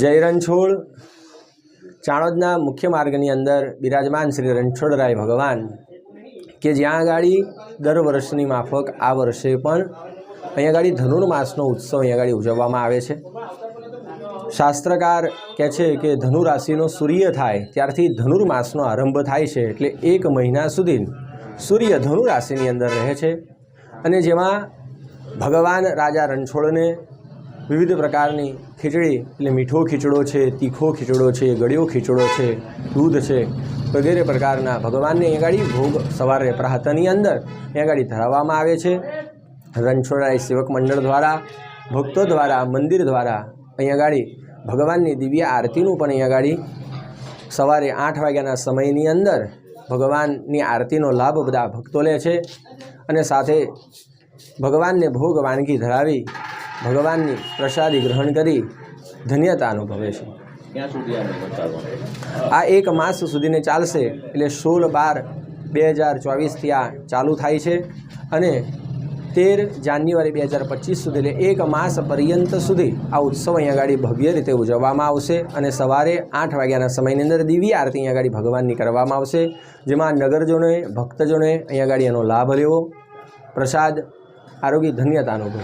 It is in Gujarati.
જય રણછોડ ચાણોદના મુખ્ય માર્ગની અંદર બિરાજમાન શ્રી રણછોડરાય ભગવાન, કે જ્યાં ગાડી દર વર્ષની માફક આ વર્ષે પણ અહીંયા આગળ ધનુર્માસનો ઉત્સવ અહીંયા આગળ ઉજવવામાં આવે છે. શાસ્ત્રકાર કહે છે કે ધનુ રાશિનો સૂર્ય થાય ત્યારથી ધનુર્માસનો આરંભ થાય છે એટલે એક મહિના સુધી સૂર્ય ધનુ રાશિની અંદર રહે છે. અને જેમાં ભગવાન રાજા રણછોડને વિવિધ પ્રકારની ખીચડી, એટલે મીઠો ખીચડો છે, તીખો ખીચડો છે, ગળ્યો ખીચડો છે, દૂધ છે, વગેરે પ્રકારના ભગવાનને અહીં આગળ ભોગ સવારે પ્રાહતની અંદર અહીં આગળ ધરાવવામાં આવે છે. રણછોડરાય સેવક મંડળ દ્વારા, ભક્તો દ્વારા, મંદિર દ્વારા અહીંયા ગાડી ભગવાનની દિવ્ય આરતીનું પણ અહીંયા આગળ સવારે આઠ વાગ્યાના સમયની અંદર ભગવાનની આરતીનો લાભ બધા ભક્તો લે છે અને સાથે ભગવાનને ભોગ વાનગી ધરાવી ભગવાનની પ્રસાદી ગ્રહણ કરી ધન્યતા અનુભવે છે. આ એક માસ સુધીને ચાલશે એટલે સોળ બાર બે હજાર ચોવીસથી આ ચાલુ થાય છે અને તેર જાન્યુઆરી બે હજાર પચીસ સુધી એટલે એક માસ પર્યંત સુધી આ ઉત્સવ અહીંયા આગળ ભવ્ય રીતે ઉજવવામાં આવશે અને સવારે આઠ વાગ્યાના સમયની અંદર દિવ્ય આરતી અહીંયા આગળ ભગવાનની કરવામાં આવશે. જેમાં નગરજનોએ ભક્તજનોએ અહીંયા આગળ એનો લાભ લેવો પ્રસાદ આરોગ્ય ધન્યતા અનુભવો.